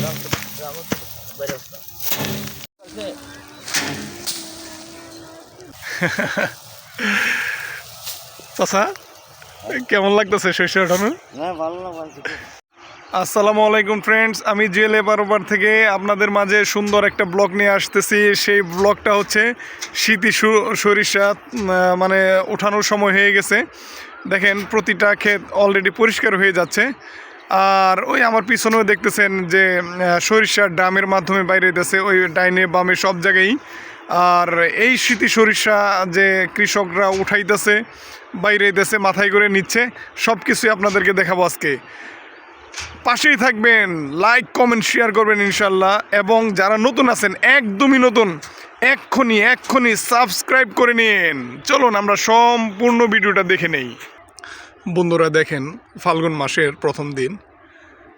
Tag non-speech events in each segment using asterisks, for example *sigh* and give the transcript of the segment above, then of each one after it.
*laughs* চাচা কেমন লাগতেছে শস্য ওঠানো? হ্যাঁ আসসালামু আলাইকুম ফ্রেন্ডস আমি জেল বারোবার থেকে আপনাদের মাঝে সুন্দর একটা ব্লগ নিয়ে আসতেছি। সেই ব্লগটা হচ্ছে শীতি সরিষা মানে ওঠানোর সময় হয়ে গেছে। দেখেন প্রতিটা ক্ষেত অলরেডি পরিষ্কার হয়ে যাচ্ছে। আর ওই আমার পিছনেও দেখতেছেন যে আহ, সরিষার ড্রামের মাধ্যমে বাইরে দিতেছে ওই ডাইনে বামে সব জায়গায় আর এই শীতি সরিষা যে কৃষকরা উঠাইতেছে বাইরে দেশে মাথায় করে নিচ্ছে সব কিছুই আপনাদেরকে দেখাবো আজকে। পাশেই থাকবেন লাইক কমেন্ট শেয়ার করবেন ইনশাল্লাহ এবং যারা নতুন আছেন একদমই নতুন এক্ষুনি এক্ষুনি সাবস্ক্রাইব করে নিন। চলুন আমরা সম্পূর্ণ ভিডিওটা দেখে নেই। বন্ধুরা দেখেন ফাল্গুন মাসের প্রথম দিন।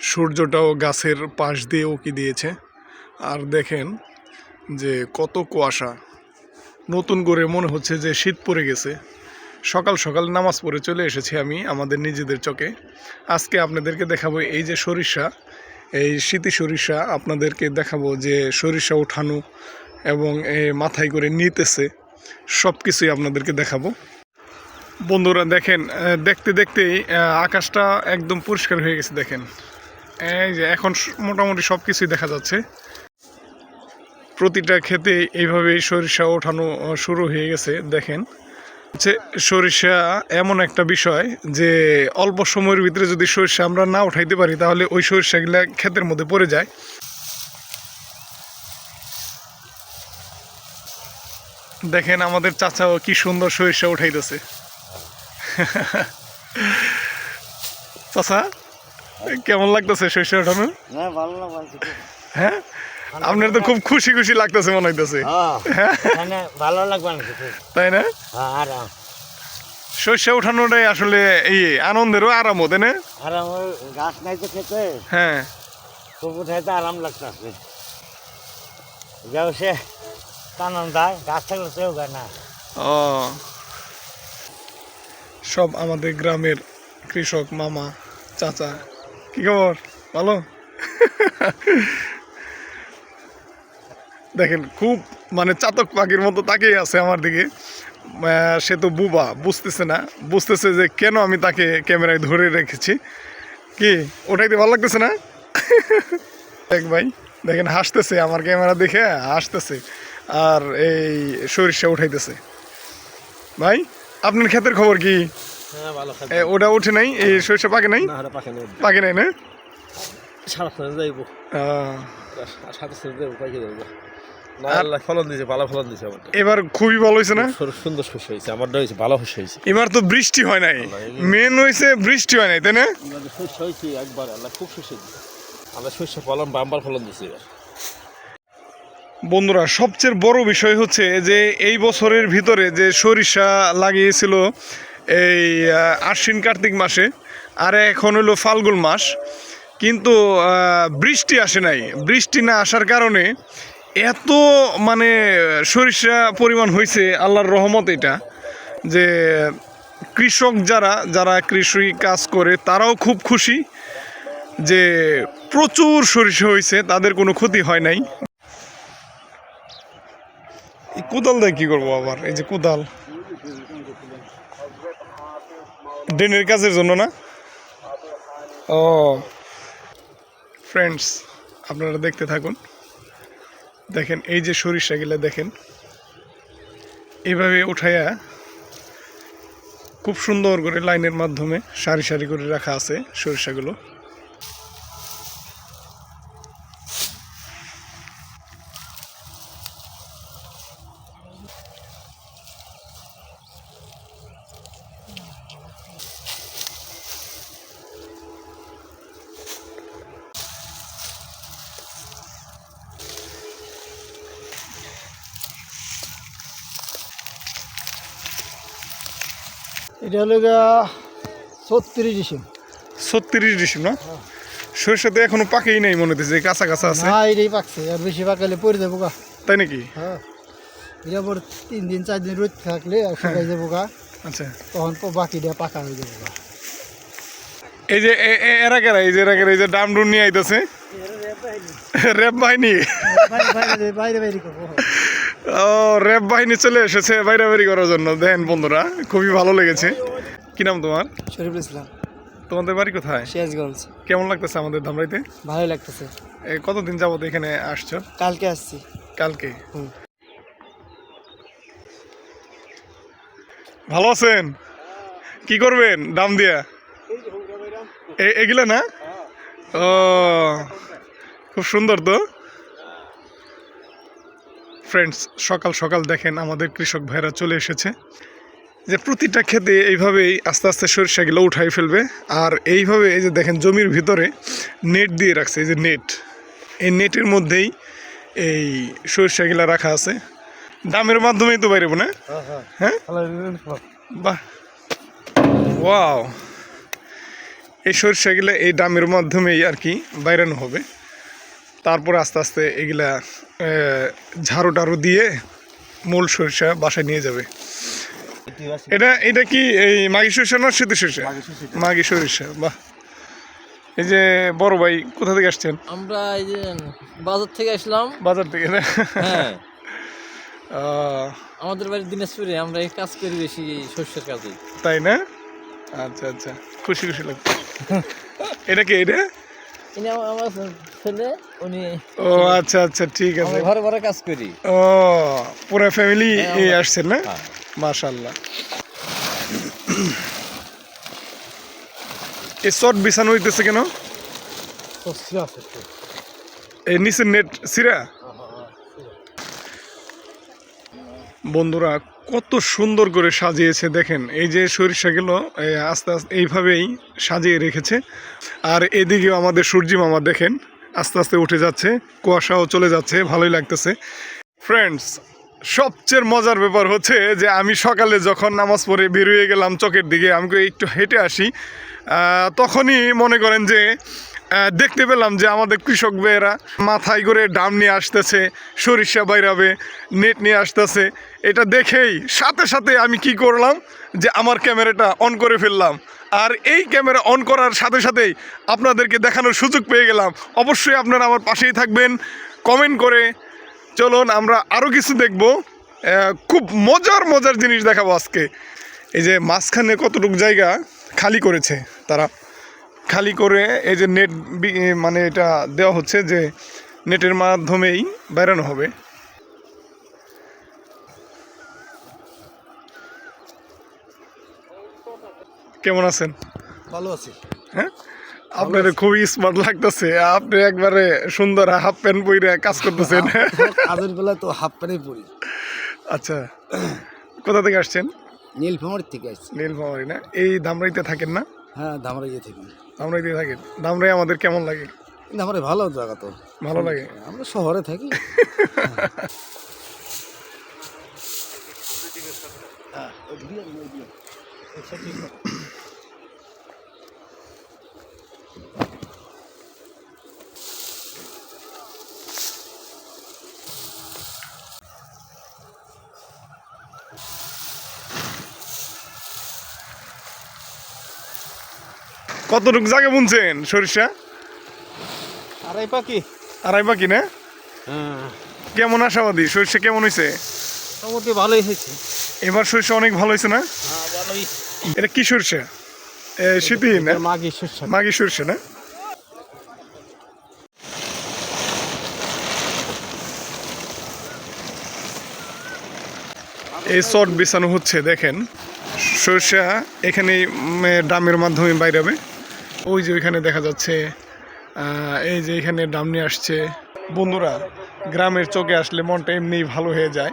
সূর্যটাও গাছের পাশ দিয়ে উঁকি দিয়েছে। আর দেখেন যে কত কুয়াশা। নতুন করে মনে হচ্ছে যে শীত পড়ে গেছে। সকাল সকাল নামাজ পড়ে চলে এসেছি আমি আমাদের নিজেদের চোখে আজকে আপনাদেরকে দেখাবো এই যে সরিষা। এই শীতি সরিষা আপনাদেরকে দেখাবো যে সরিষা ওঠানো এবং মাথায় করে নিতেছে। সব কিছুই আপনাদেরকে দেখাবো। বন্ধুরা দেখেন দেখতে দেখতেই আকাশটা একদম পরিষ্কার হয়ে গেছে, দেখেন। এই যে, এখন মোটামুটি সব কিছুই দেখা যাচ্ছে। প্রতিটা ক্ষেতে এইভাবেই সরিষা ওঠানো শুরু হয়ে গেছে, দেখেন। হচ্ছে সরিষা এমন একটা বিষয় যে, অল্প সময়ের ভিতরে যদি সরিষা আমরা না উঠাইতে পারি, তাহলে ওই সরিষাগুলা ক্ষেতের মধ্যে পড়ে যায়। দেখেন আমাদের চাচাও কি সুন্দর সরিষা উঠাইতেছে। *laughs* চাচা কেমন লাগতেছে সরিষা উঠানো হ্যাঁ ভালো না হ্যাঁ? আপনার তো খুব খুশি খুশি লাগতেছে মনে হইতেছে। হ্যাঁ ভালো লাগবে তাই না? হ্যাঁ আরাম। সরিষা উঠানোটাই আসলে এই আনন্দেরও আরামও তাই না? আর আমার গাছ নাই তো খেতে। হ্যাঁ। খুব উঠাইতে আরাম লাগতেছে। যাও সে টানান দেয় গাছ থাকলে সেও গায় না। ও সব আমাদের গ্রামের কৃষক, মামা, চাচা। কি খবর? ভালো? দেখেন, খুব মানে চাতক পাখির মতো তাকিয়ে আছে আমার দিকে। সে তো বুবা, বুঝতেছে না। বুঝতেছে যে কেন আমি তাকে ক্যামেরায় ধরে রেখেছি। কি ওটাইতে ভালো লাগতেছে না? দেখ ভাই, দেখেন, হাসতেছে আমার ক্যামেরা দেখে, হাসতেছে। আর এই সরিষা উঠাইতেছে। ভাই, আপনার ক্ষেতের খবর কি? ওটা উঠে নাই? এই সরিষা পাকে নাই? পাকে নাই। না? সারা যাইব। এবার খুবই ভালো হয়েছে না? সুন্দর হয়েছে আমারটা হয়েছে ভালো হয়েছে এবার তো বৃষ্টি হয় নাই। মেন হয়েছে বৃষ্টি হয় নাই তাই না? হয়েছে একবার আল্লাহ খুব আমরা শস্য ফলন বাম্বার ফলন এবার। বন্ধুরা সবচেয়ে বড় বিষয় হচ্ছে যে এই বছরের ভিতরে যে সরিষা লাগিয়েছিল এই আশ্বিন কার্তিক মাসে, আর এখন হলো ফাল্গুন মাস। কিন্তু বৃষ্টি আসে নাই। বৃষ্টি না আসার কারণে এত মানে সরিষা পরিমাণ হয়েছে আল্লাহর রহমত এটা, যে কৃষক যারা যারা কৃষি কাজ করে, তারাও খুব খুশি যে প্রচুর সরিষা হয়েছে তাদের কোনো ক্ষতি হয় নাই। কোদাল দিয়ে কি করব আবার? এই যে কোদাল। ড্রেনের কাজের জন্য না? ও। ফ্রেন্ডস আপনারা দেখতে থাকুন। দেখেন, এই যে সরিষা গেলে দেখেন। এভাবে উঠাইয়া খুব সুন্দর করে লাইনের মাধ্যমে সারি সারি করে রাখা আছে সরিষাগুলো। এটা হলো ছত্রিশ ডিসেম্বর ছত্রিশ ডিসেম্বর না? সরিষা তো এখনও পাকেই নাই মনে হচ্ছে কাঁচা কাঁচা আছে। না এটাই পাকছে। আর বেশি পাকালে পড়ে যাব গা। তাই নাকি? হ্যাঁ। এটা পর তিন দিন চার দিন রোদ থাকলে আর শুকাই যাব গা। আচ্ছা। তখন তো বাকিটা পাকা হয়ে যাব গা। এই যে এ- এ- এরা কেরা এই যে এরা কেরা এই যে ডাম ডুম নিয়ে আইতেছে। র্যাব বাহিনী। বাইরে বাইরে বাইরে বাইরে করব। ও র্যাব বাহিনী চলে এসেছে বাইরে বাইরে করার জন্য। দেন বন্ধুরা খুবই ভালো লেগেছে। কি নাম তোমার? শরীফুল ইসলাম। তোমাদের বাড়ি কোথায়? সিরাজগঞ্জ। কেমন লাগতেছে আমাদের ধামরাইতে? ভালোই লাগতেছে। কতদিন যাবত এখানে আসছো? কালকে আসছি। কালকে। ভালো আছেন? কি করবেন দাম দিয়া? এগুলা না? ও খুব সুন্দর তো। ফ্রেন্ডস সকাল সকাল দেখেন আমাদের কৃষক ভাইরা চলে এসেছে। যে প্রতিটা ক্ষেতে এইভাবেই আস্তে আস্তে সরিষাগুলো উঠাই ফেলবে। আর এইভাবে এই যে দেখেন জমির ভিতরে নেট দিয়ে রাখছে এই যে নেট। এই নেটের মধ্যেই এই সরিষাগুলা রাখা আছে। দামের মাধ্যমেই তো বাইরে না? হ্যাঁ বাহ। ওয়াও। এই সরিষাগুলা এই ডামের মাধ্যমেই আর কি বাইরানো হবে। তারপরে আস্তে আস্তে এগুলা ঝাড়ু টাড়ু দিয়ে মূল সরিষা বাসায় নিয়ে যাবে। এটা এটা কি এই মাগি সরিষা না শীতের সরিষা? মাগি সরিষা। বাহ। এই যে বড় ভাই কোথা থেকে আসছেন? আমরা এই যে বাজার থেকে আসলাম। বাজার থেকে না? হ্যাঁ। *laughs* আমাদের বাড়ির দিনাজপুরে আমরা এই কাজ করি বেশি শস্যের কাজে। তাই না? আচ্ছা আচ্ছা। খুশি খুশি লাগছে। *laughs* এটা কি এটা? ইনি আমার আমার ছেলে উনি ও আচ্ছা আচ্ছা ঠিক আছে। ঘরে ঘরে কাজ করি। ও পুরো ফ্যামিলি হ্যাঁ, এই আসছেন না? হ্যাঁ। মাশাল্লাহ এই শর্ট বিছানো হইতেছে কেন? এই নিচের নেট সিরা। বন্ধুরা কত সুন্দর করে সাজিয়েছে, দেখেন। এই যে সরিষাগুলো আস্তে আস্তে এইভাবেই সাজিয়ে রেখেছে। আর এদিকেও আমাদের সূর্যি মামা, দেখেন, আস্তে আস্তে উঠে যাচ্ছে, কুয়াশাও চলে যাচ্ছে, ভালোই লাগতেছে। ফ্রেন্ডস সবচেয়ে মজার ব্যাপার হচ্ছে যে আমি সকালে যখন নামাজ পড়ে বেরিয়ে গেলাম চকের দিকে, আমি একটু হেঁটে আসি তখনই মনে করেন যে দেখতে পেলাম যে আমাদের কৃষক ভাইয়েরা মাথায় করে ডাম নিয়ে আসতেছে, সরিষা বাইরাবে, নেট নিয়ে আসতেছে। এটা দেখেই সাথে সাথে আমি কি করলাম যে আমার ক্যামেরাটা অন করে ফেললাম। আর এই ক্যামেরা অন করার সাথে সাথেই আপনাদেরকে দেখানোর সুযোগ পেয়ে গেলাম। অবশ্যই আপনারা আমার পাশেই থাকবেন, কমেন্ট করে। চলুন, আমরা আরও কিছু দেখব। খুব মজার মজার জিনিস দেখাবো আজকে। এই যে মাঝখানে কতটুকু জায়গা খালি করেছে তারা। খালি করে এই যে নেট মানে এটা দেওয়া হচ্ছে যে নেটের মাধ্যমেই বেরানো হবে। কেমন আছেন? ভালো আছি। হ্যাঁ? আপনার খুবই স্মার্ট লাগতেছে। আপনি একবারে সুন্দর হাফ প্যান্ট পরে কাজ *laughs* করতেছেন। কাজের বেলা তো হাফ প্যান্টে পরি। আচ্ছা কোথা থেকে আসছেন? নীলফামারি থেকে আসছি। নীলফামারি না? এই ধামরাইতে থাকেন না? হ্যাঁ ধামরা গিয়ে থেকে দিয়ে থাকেন ধামরাই আমাদের কেমন লাগে? আমার ভালো জায়গা তো। ভালো লাগে? আমরা শহরে থাকি। কতটুকু জায়গা বুনছেন সরিষা? আড়াই পাখি। আড়াই বাকি না? হ্যাঁ। কেমন আশাবাদী? সরিষা কেমন হয়েছে মোটামুটি ভালোই হয়েছে। এবার সরিষা অনেক ভালো হয়েছে না? হ্যাঁ এটা কি সরিষা? না? শস্য মাগি সরিষা। না? এই শর্ট বিছানো হচ্ছে দেখেন। সরিষা এখানে ডামের মাধ্যমে বাইরাবে ওই যে ওইখানে দেখা যাচ্ছে এই যে এখানে ডামনি আসছে। বন্ধুরা, গ্রামের চোখে আসলে মনটা এমনিই ভালো হয়ে যায়।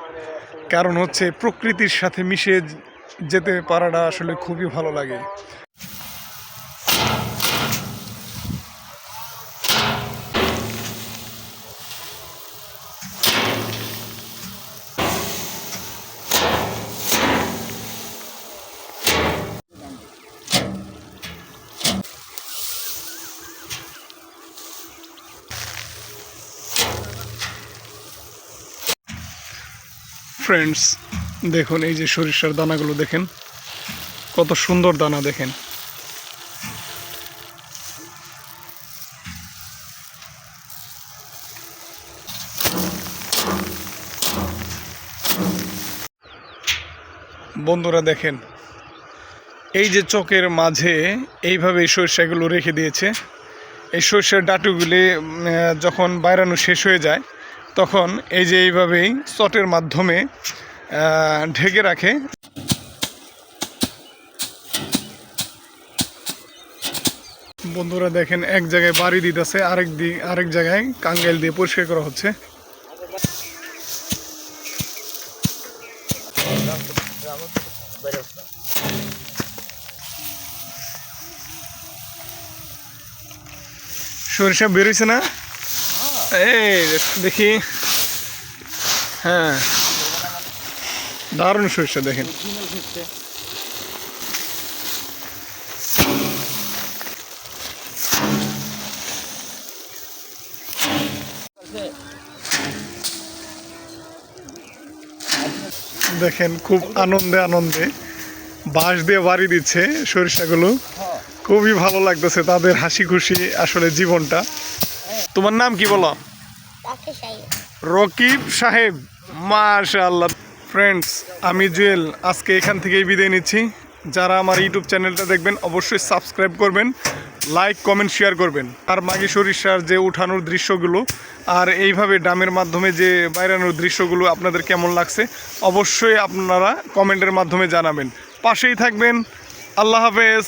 কারণ হচ্ছে প্রকৃতির সাথে মিশে যেতে পারাটা আসলে খুবই ভালো লাগে। ফ্রেন্ডস দেখুন এই যে সরিষার দানাগুলো দেখেন, কত সুন্দর দানা দেখেন। বন্ধুরা দেখেন, এই যে চকের মাঝে এইভাবে সরিষাগুলো রেখে দিয়েছে। এই সরিষার ডাটুগুলি যখন বাইরানো শেষ হয়ে যায় তখন এই যে এইভাবেই চটের মাধ্যমে ঢেকে রাখে। বন্ধুরা দেখেন, এক জায়গায় বাড়ি দিতেছে, আরেক দিক আরেক জায়গায় কাঙ্গাইল দিয়ে পরিষ্কার করা হচ্ছে। সরিষা বেরোইছে না? এই দেখি। হ্যাঁ। দারুণ সরিষা, দেখেন। দেখেন, খুব আনন্দে আনন্দে বাঁশ দিয়ে বাড়ি দিচ্ছে সরিষাগুলো। খুবই ভালো লাগতেছে তাদের হাসি খুশি আসলে জীবনটা। তোমার নাম কি বলো? রকিব সাহেব। মাশাআল্লাহ। ফ্রেন্ডস আমি জুয়েল। আজকে এখান থেকেই বিদায় নিচ্ছি। যারা আমার ইউটিউব চ্যানেলটা দেখবেন অবশ্যই সাবস্ক্রাইব করবেন লাইক কমেন্ট শেয়ার করবেন। আর মাগি সরিষার যে উঠানোর দৃশ্যগুলো আর এইভাবে ডামের মাধ্যমে যে বাইরানোর দৃশ্যগুলো আপনাদের কেমন লাগছে অবশ্যই আপনারা কমেন্টের মাধ্যমে জানাবেন। পাশেই থাকবেন। আল্লাহ হাফেজ।